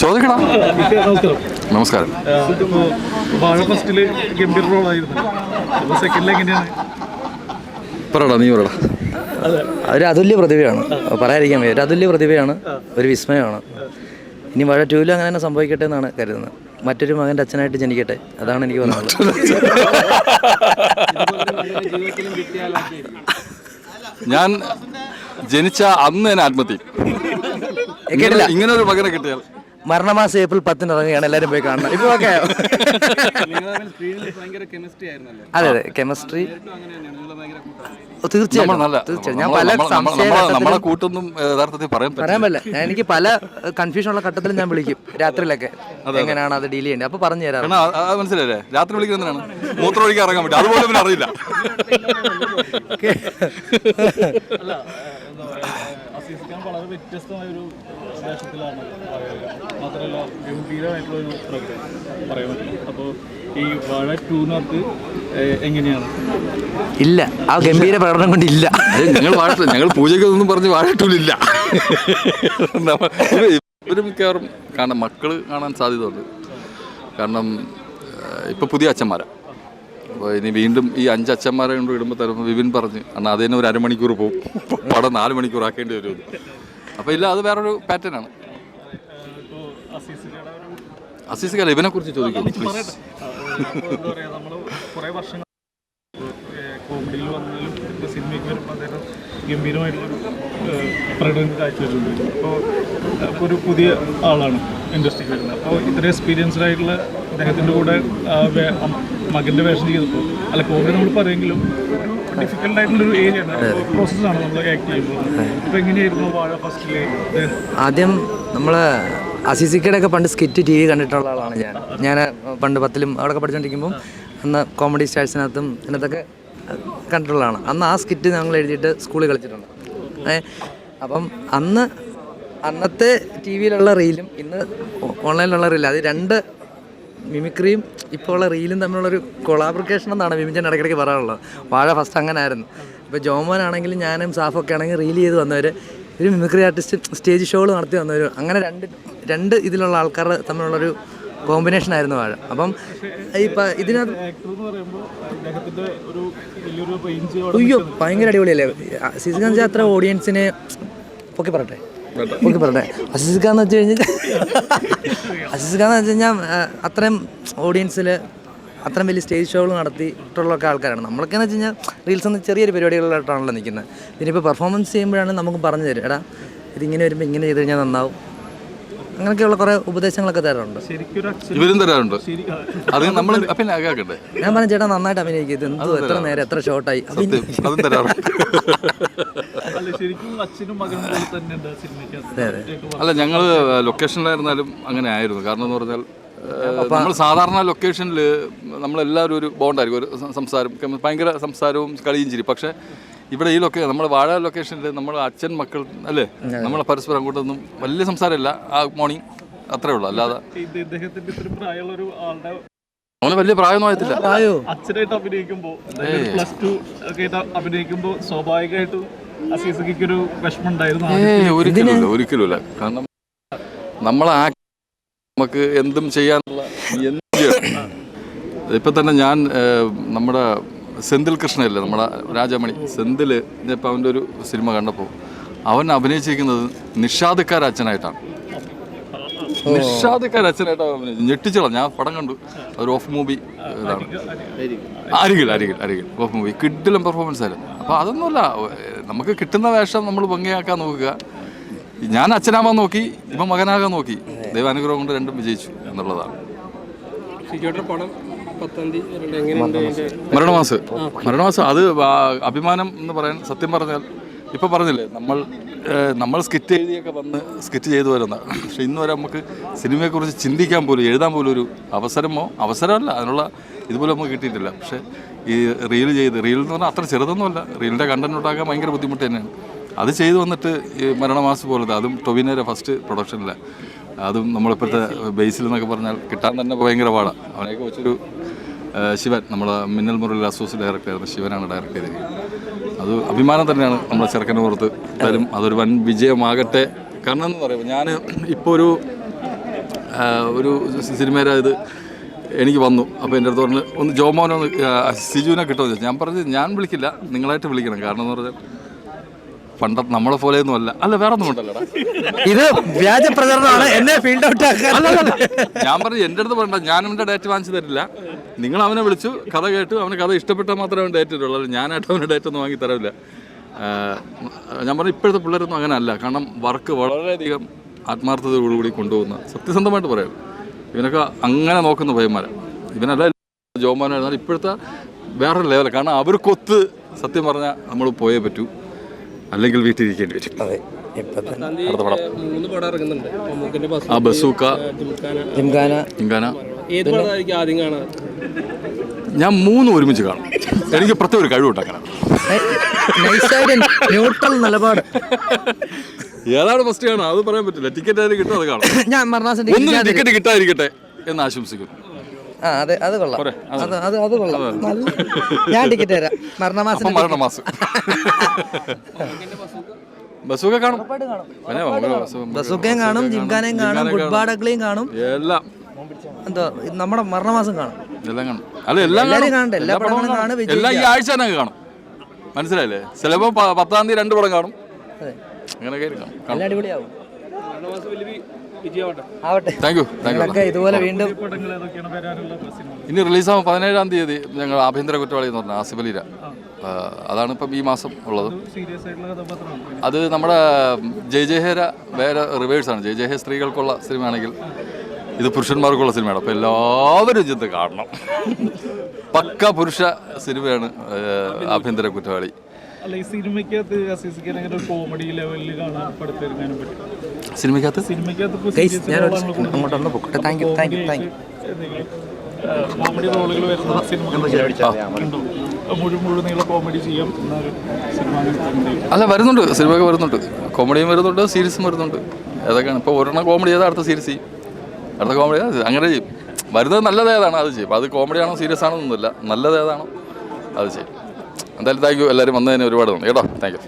ചോദിക്കണം? നമസ്കാരം. നമസ്കാരം ഇപ്പോൾ വാഴ ഫസ്റ്റിൽ ഗംഭീർ റോളായിരുന്നു. അപ്പോൾ സെക്കൻഡിൽ എങ്ങനെയാണ്? പറയടാ നീ പറയടാ ഒരു അതുല്യ പ്രതിഭയാണ്. പറയാതിരിക്കാൻ വയ്യ. ഒരു അതുല്യ പ്രതിഭയാണ്. ഒരു വിസ്മയമാണ്. ഇനി മഴ ടൂവിലും അങ്ങനെ തന്നെ സംഭവിക്കട്ടെ എന്നാണ് കരുതുന്നത്. മറ്റൊരു മകന്റെ അച്ഛനായിട്ട് ജനിക്കട്ടെ. അതാണ് എനിക്ക് പറയുന്നത് ഞാൻ ജനിച്ച അന്ന് തന്നെ ആത്മഹത്യ. ഇങ്ങനെ ഒരു മകനെ കിട്ടിയാൽ. മരണമാസം ഏപ്രിൽ പത്തിന് ഇറങ്ങുകയാണ് എല്ലാവരും പോയി കാണണം. ഇപ്പൊ ഓക്കെ അതെ അതെ. കെമിസ്ട്രി തീർച്ചയായിട്ടും. നമ്മൾ നല്ല തീർച്ചയായും ഞാൻ പല സംശയ യഥാർത്ഥത്തിൽ പറയാൻ പറ്റില്ല. ഞാൻ എനിക്ക് പല കൺഫ്യൂഷൻ ഉള്ള ഘട്ടത്തിൽ ഞാൻ വിളിക്കും. രാത്രിയിലൊക്കെ എങ്ങനെയാണ് അത് ഡീൽ ചെയ്യേണ്ടത്? അപ്പൊ പറഞ്ഞു തരാം. മനസ്സിലല്ലേ രാത്രി വിളിക്കുന്നതിനാണ് മൂത്രം ഒഴിക്കാൻ ഇറങ്ങാൻ പറ്റും അതുപോലെ പിന്നെ അറിയില്ല. അസീസിക്കാൻ വളരെ വ്യത്യസ്തമായ ഒരു വേഷത്തിലാണ് മാത്രമല്ല ഗംഭീരമായിട്ടുള്ള ഒരു പ്രകടനം പറയാൻ പറ്റും അപ്പോൾ ഈ വാഴ ടൂനകത്ത് എങ്ങനെയാണ്? ഇല്ല. ആ ഗംഭീര പ്രകടനം കൊണ്ടില്ല അത് ഞങ്ങൾ വാഴ ഞങ്ങൾ പൂജയ്ക്കൊന്നും പറഞ്ഞ് വാഴട്ടൂലില്ല ഇവർ മിക്കവാറും കാരണം മക്കൾ കാണാൻ സാധ്യതയുണ്ട്. കാരണം ഏഹ്, ഇപ്പൊ പുതിയ അച്ഛന്മാരാ. അപ്പോൾ ഇനി വീണ്ടും ഈ അഞ്ച് അച്ഛന്മാരെ കൊണ്ട് ഇടുമ്പോൾ തരുമ്പോൾ വിപിൻ പറഞ്ഞ് അത് അതിന് ഒരു അരമണിക്കൂർ പോകും പടം നാല് മണിക്കൂർ ആക്കേണ്ടി വരും അപ്പോൾ ഇല്ല അത് വേറൊരു പാറ്റേൺ ആണ്. അസീസ് അസീസ് ഇവനെ കുറിച്ച് ചോദിക്കും പ്ലീസ് കോമഡിയിൽ വന്നാലും സിനിമയ്ക്ക് വരുമ്പോൾ അദ്ദേഹം ഗംഭീരമായിട്ടുള്ളൊരു ഏഹ്, പ്രകടനം കാഴ്ചവെച്ചിട്ടുണ്ട് അപ്പോൾ ഒരു പുതിയ ആളാണ്. ഇൻഡസ്ട്രിക്ക് വരുന്നത്. അപ്പോൾ ഇത്രയും എക്സ്പീരിയൻസ്ഡ് ആയിട്ടുള്ള അദ്ദേഹത്തിന്റെ കൂടെ മകന്റെ വേഷം ചെയ്തപ്പോൾ അല്ല കോവിഡ് നമ്മൾ പറയുമെങ്കിലും ഡിഫിക്കൽട്ട് ആയിട്ടുള്ളൊരു ഏരിയയാണ് പ്രോസസ്സാണ് നമ്മൾ ആക്ട് ചെയ്യുമ്പോൾ ഇപ്പോൾ എങ്ങനെയായിരുന്നു വാഴ ഫസ്റ്റിലെ ആദ്യം നമ്മൾ അസിസിക്കയുടെ ഒക്കെ പണ്ട് സ്കിറ്റ് ടി വി കണ്ടിട്ടുള്ള ആളാണ് ഞാൻ. ഞാൻ പണ്ട് പത്തിലും അവിടെയൊക്കെ പഠിച്ചുകൊണ്ടിരിക്കുമ്പോൾ അന്ന് കോമഡി സ്റ്റാഴ്സിനകത്തും ഇതിനകത്തൊക്കെ കണ്ടിട്ടുള്ളതാണ് അന്ന് ആ സ്കിറ്റ് ഞങ്ങൾ എഴുതിയിട്ട് സ്കൂളിൽ കളിച്ചിട്ടുണ്ട്. അപ്പം അന്ന് അന്നത്തെ ടി വിയിലുള്ള റീലും ഇന്ന് ഓൺലൈനിലുള്ള റീലും അത് രണ്ട് മിമിക്രിയും ഇപ്പോൾ ഉള്ള റീലും തമ്മിലുള്ളൊരു കൊളാബ്രിക്കേഷൻ എന്നാണ് മിമിച്ചൻ ഇടയ്ക്കിടയ്ക്ക് പറയാനുള്ളത് വാഴ ഫസ്റ്റ് അങ്ങനെ ആയിരുന്നു ഇപ്പോൾ ജോമോനാണെങ്കിലും ഞാനും സാഫൊക്കെ ആണെങ്കിൽ റീൽ ചെയ്ത് വന്നവർ ഒരു മിമിക്രി ആർട്ടിസ്റ്റ് സ്റ്റേജ് ഷോകൾ നടത്തി വന്നവർ അങ്ങനെ രണ്ട് രണ്ട് ഇതിലുള്ള ആൾക്കാർ തമ്മിലുള്ളൊരു കോമ്പിനേഷൻ ആയിരുന്നു വാഴ. അപ്പം ഇപ്പം ഇതിനകത്ത് അയ്യോ ഭയങ്കര അടിപൊളിയല്ലേ? ഖാൻ അത്ര ഓഡിയൻസിനെ പൊക്കി പറയട്ടെ. പൊക്കി പറയട്ടെ. അസീസ് ഖാൻ എന്ന് വെച്ച് കഴിഞ്ഞാൽ അസീസ് ഖാൻ എന്ന് വെച്ച് കഴിഞ്ഞാൽ അത്രയും ഓഡിയൻസിൽ അത്രയും വലിയ സ്റ്റേജ് ഷോകൾ നടത്തിയിട്ടുള്ളൊക്കെ ആൾക്കാരാണ്. നമ്മളൊക്കെ എന്ന് വെച്ച് കഴിഞ്ഞാൽ റീൽസ് ഒന്ന് ചെറിയൊരു പരിപാടികളിലായിട്ടാണല്ലോ നിൽക്കുന്നത് പിന്നെ ഇപ്പോൾ പെർഫോമൻസ് ചെയ്യുമ്പോഴാണ് നമുക്ക് പറഞ്ഞു തരും എടാ ഇതിങ്ങനെ വരുമ്പോൾ ഇങ്ങനെ ചെയ്ത് കഴിഞ്ഞാൽ നന്നാവും. അങ്ങനെയൊക്കെയുള്ള കുറേ ഉപദേശങ്ങളൊക്കെ തരാറുണ്ട്. ഇവരും തരാറുണ്ട്. അത് നമ്മൾ പിന്നെ ഞാൻ പറഞ്ഞു ചേട്ടാ നന്നായിട്ട് അഭിനയിക്കും. ഇത് എന്തോ എത്ര നേരം എത്ര ഷോർട്ടായി അതും തരാറുണ്ട്. അല്ല ഞങ്ങൾ ലൊക്കേഷനിലായിരുന്നാലും അങ്ങനെ ആയിരുന്നു. കാരണം എന്ന് പറഞ്ഞാൽ നമ്മൾ സാധാരണ ലൊക്കേഷനിൽ നമ്മളെല്ലാവരും ഒരു ബോണ്ടായിരിക്കും ഒരു സംസാരം ഭയങ്കര സംസാരവും കളിയും ചിരി. പക്ഷേ ഇവിടെ ഈ ലൊക്കേ നമ്മുടെ വാഴ ലൊക്കേഷനിൽ നമ്മുടെ അച്ഛൻ മക്കൾ അല്ലേ? നമ്മളെ പരസ്പരം അങ്ങോട്ടൊന്നും വലിയ സംസാരമില്ല. ആ മോർണിംഗ് അത്രേ ഉള്ളൂ. അല്ലാതെ അവന് വലിയ പ്രായമൊന്നും ആയിട്ടില്ല. ആയോ അച്ഛനായിട്ട് അഭിനയിക്കുമ്പോൾ പ്ലസ് ടു ഒക്കെ അഭിനയിക്കുമ്പോ അഭിനയിക്കുമ്പോൾ സ്വാഭാവികമായിട്ടും അസീസയ്ക്ക് ഒരു വിഷമം ഉണ്ടായിരുന്നു ഏയ് ഒരിക്കലുമില്ല ഒരിക്കലുമില്ല. കാരണം നമ്മളെ ആ നമുക്ക് എന്തും ചെയ്യാനുള്ള എന്ത്. ഇപ്പം തന്നെ ഞാൻ നമ്മുടെ സെന്തിൽ കൃഷ്ണയല്ലേ നമ്മുടെ രാജമണി? സെന്തിൽ ഇപ്പം അവന്റെ ഒരു സിനിമ കണ്ടപ്പോൾ അവൻ അഭിനയിച്ചിരിക്കുന്നത് നിഷാദക്കാർ അച്ഛനായിട്ടാണ്. അഭിനയിച്ചത്. ഞെട്ടിച്ചോളാം. ഞാൻ പടം കണ്ടു. ഒരു ഓഫ് മൂവി ഇതാണ്. അരികിൽ അരികിൽ അരികിൽ. ഓഫ് മൂവി കിഡിലും പെർഫോമൻസ് ആയിരുന്നു. അപ്പോൾ അതൊന്നുമല്ല. നമുക്ക് കിട്ടുന്ന വേഷം നമ്മൾ ഭംഗിയാക്കാൻ നോക്കുക. ഞാൻ അച്ഛനാവാൻ നോക്കി ഇപ്പം മകനാകാൻ നോക്കി. ദൈവാനുഗ്രഹം കൊണ്ട് രണ്ടും വിജയിച്ചു എന്നുള്ളതാണ്. പടം മരണമാസ്. മരണമാസ്. അത് അഭിമാനം എന്ന് പറയാൻ സത്യം പറഞ്ഞാൽ ഇപ്പം പറഞ്ഞില്ലേ നമ്മൾ നമ്മൾ സ്കിറ്റ് എഴുതിയൊക്കെ വന്ന് സ്കിറ്റ് ചെയ്തു വരുന്ന. പക്ഷെ ഇന്ന് വരെ നമുക്ക് സിനിമയെക്കുറിച്ച് ചിന്തിക്കാൻ പോലും എഴുതാൻ പോലും ഒരു അവസരമോ അവസരമല്ല. അതിനുള്ള ഇതുപോലെ നമുക്ക് കിട്ടിയിട്ടില്ല. പക്ഷേ ഈ റീൽ ചെയ്ത് റീൽ എന്ന് പറഞ്ഞാൽ അത്ര ചെറുതൊന്നുമല്ല. റീലിന്റെ കണ്ടന്റ് ഉണ്ടാക്കാൻ ഭയങ്കര ബുദ്ധിമുട്ട് തന്നെയാണ്. അത് ചെയ്തു വന്നിട്ട് ഈ മരണമാസ് പോലത്തെ അതും ടൊവിനേരെ ഫസ്റ്റ് പ്രൊഡക്ഷനിലെ അതും നമ്മളിപ്പോഴത്തെ ബേസിൽ എന്നൊക്കെ പറഞ്ഞാൽ കിട്ടാൻ തന്നെ ഭയങ്കര പാടാണ് അവനെയൊക്കെ വെച്ചൊരു ശിവൻ നമ്മുടെ മിന്നൽ മുരളി അസോസിയേറ്റ് ഡയറക്ടറായിരുന്നു ശിവനാണ് ഡയറക്ട് ചെയ്തത് അത് അഭിമാനം തന്നെയാണ് നമ്മുടെ ചെറുക്കന്റെ പുറത്ത് എന്തായാലും അതൊരു വൻ വിജയമാകട്ടെ. കാരണം എന്ന് പറയുമ്പോൾ ഞാൻ ഇപ്പോൾ ഒരു ഒരു സിനിമയുടെ ഇത് എനിക്ക് വന്നു. അപ്പോൾ എന്റെ അടുത്ത് പറഞ്ഞ് ഒന്ന് ജോമോനെ സിജുവിനെ കിട്ടുമെന്ന് ചോദിച്ചു. ഞാൻ പറഞ്ഞു ഞാൻ വിളിക്കില്ല. നിങ്ങളായിട്ട് വിളിക്കണം. കാരണം എന്ന് പറഞ്ഞാൽ പണ്ട നമ്മളെ പോലെ ഒന്നും അല്ല. അല്ല വേറെ ഒന്നും ഉണ്ടല്ലോ ഇത് വ്യാജ പ്രചരണമാണ്. എന്നെ ഫീൽഡ് ഔട്ട് ഞാൻ പറഞ്ഞു എന്റെ അടുത്ത് പറഞ്ഞ ഞാൻ അവന്റെ ഡേറ്റ് വാങ്ങിച്ചു തരില്ല. നിങ്ങൾ അവനെ വിളിച്ചു കഥ കേട്ടു. അവന് കഥ ഇഷ്ടപ്പെട്ടാൽ മാത്രമേ അവൻ ഡേറ്റ് തരുള്ളൂ അല്ല ഞാനായിട്ട് അവന് ഡേറ്റ് ഒന്നും വാങ്ങി തരില്ല ഞാൻ പറഞ്ഞു ഇപ്പോഴത്തെ പിള്ളേരൊന്നും അങ്ങനെ അല്ല. കാരണം വർക്ക് വളരെയധികം ആത്മാർത്ഥതയോടുകൂടി കൊണ്ടുപോകുന്ന സത്യസന്ധമായിട്ട് പറയാം. ഇവനൊക്കെ അങ്ങനെ നോക്കുന്ന പയ്യന്മാരാണ് ഇവനല്ല ജോമാനായിരുന്നാൽ ഇപ്പോഴത്തെ വേറൊരു ലെവലാണ് കാരണം അവർക്കൊത്ത് സത്യം പറഞ്ഞാൽ നമ്മൾ പോയേ പറ്റൂ. അല്ലെങ്കിൽ വീട്ടിരിക്കേണ്ടി വരും. അതെ ഇപ്പൊ തന്നെ. അടുത്ത പടം. മൂന്ന് പടം ഇറങ്ങുന്നുണ്ട്. മമ്മൂക്കിന്റെ ബസ് ആ ബസൂക്ക ജിംഖാന. ജിംഖാന. ഏത് പടമായിരിക്കും ആദ്യം കാണാൻ ഞാൻ മൂന്നും ഒരുമിച്ച് കാണും. എനിക്ക് പ്രത്യേക ഒരു നൈസായിട്ട് ന്യൂട്രൽ നിലപാട്. ഏതാണ് ഫസ്റ്റ് കാണാം അത് പറയാൻ പറ്റില്ല. ടിക്കറ്റ് ആയാലും കിട്ടും അത് കാണാം. ഞാൻ ഒന്നും ടിക്കറ്റ് കിട്ടാതിരിക്കട്ടെ എന്ന് ആശംസിക്കുന്നു. ആ അതെ അത് കൊള്ളാം. പോരെ? അത് അത് അത് അത് കൊള്ളാം. നല്ല ഞാൻ ടിക്കറ്റ് തരാം. അപ്പം മരണമാസം മരണമാസം. ബസ്സൊക്കെ കാണും. പിന്നെ ഭയങ്കര ബസ്സും- ബസുക്കയും കാണും ജിംഖാനയും കാണും ഗുഡ് ബാഡക്ലിയും കാണും. എല്ലാം. എന്തോ നമ്മുടെ മരണമാസം കാണും. എല്ലാം കാണും. അല്ല എല്ലാം എല്ലാവരും കാണും. കാണണ്ടേ? എല്ലാ പടങ്ങളും കാണും. കാണും, എല്ലാം ഈ ആഴ്ച തന്നെ കാണും. മനസ്സിലായില്ലേ? ചിലപ്പോൾ പത്താം തീയതി രണ്ട് പടം കാണും. അതെ. അങ്ങനെയൊക്കെ കാണും എല്ലാം അടിപൊളിയാവും. ആവട്ടെ. താങ്ക് യു താങ്ക് ഇതുപോലെ വീണ്ടും ഇനി റിലീസാകും പതിനേഴാം തീയതി ഞങ്ങൾ ആഭ്യന്തര കുറ്റവാളി എന്ന് പറഞ്ഞ ആസിഫ് അതാണ് ഇപ്പം ഈ മാസം ഉള്ളത്. സീരിയസ് ആയിട്ടുള്ള കഥാപാത്രമാണ് അത് നമ്മുടെ ജയ ജയഹേര വേറെ റിവേഴ്സാണ് ജയ ജയഹേ സ്ത്രീകൾക്കുള്ള സിനിമയാണെങ്കിൽ ഇത് പുരുഷന്മാർക്കുള്ള സിനിമയാണ്. അപ്പോൾ എല്ലാവരും ചെന്ന് കാണണം. പക്ക പുരുഷ സിനിമയാണ് ആഭ്യന്തര കുറ്റവാളി. അല്ല ഈ സിനിമയ്ക്കകത്ത് അസീസിക്കാൻ അങ്ങനെ ഒരു കോമഡി ലെവലിൽ കാണാൻ പറ്റും. സിനിമയ്ക്കകത്ത്? സിനിമയ്ക്കകത്ത് ഞാൻ അങ്ങോട്ട്. അങ്ങോട്ടൊന്ന് പൊക്കട്ടെ thank you thank you thank you comedy റോളുകൾ വരുന്ന സിനിമ മുഴുവൻ മുഴുവൻ നീള കോമഡി ചെയ്യാം അല്ല വരുന്നുണ്ട്. സിനിമയൊക്കെ വരുന്നുണ്ട്. കോമഡിയും വരുന്നുണ്ട് സീരീസും വരുന്നുണ്ട്. ഏതൊക്കെയാണ് ഇപ്പോൾ ഒരെണ്ണം കോമഡി ചെയ്താൽ അടുത്ത സീരീസ് ചെയ്യും. അടുത്ത കോമഡി അങ്ങനെ ചെയ്യും. വരുന്നത് നല്ലത് ഏതാണ്? അത് ചെയ്യും. അത് കോമഡി ആണോ സീരിയസ് ആണോ ഒന്നുമില്ല നല്ലത് ഏതാണോ അത് ചെയ്യും. എന്തായാലും താങ്ക് യു എല്ലാവരും വന്നതിന് ഒരുപാട് നന്ദി. കേട്ടോ? Thank you